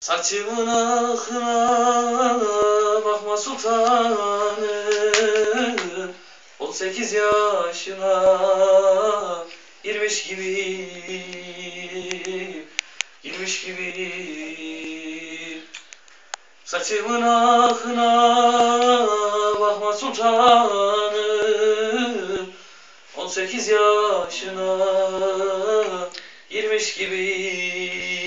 Saçımın akına bakma sultanım. On sekiz yaşına girmiş gibi Girmiş gibi. Saçımın akına bakma sultanım. On sekiz yaşına girmiş gibi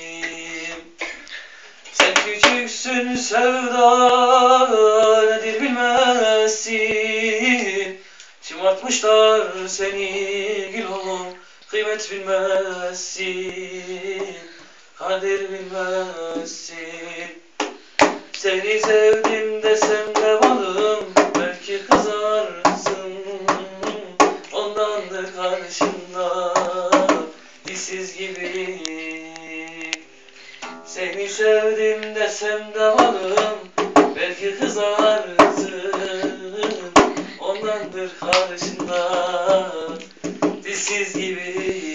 sen küçüksün sevda nedir bilmezsin. Şımartmışlar seni gül oğlum kıymet bilmezsin. Kadir bilmezsin. Seni sevdim desem de balım belki kızarsın. Ondandır karşında dişsiz gibi seni sevdim desem de balım Belki kızarsın. Ondandır karşında Dişsiz gibi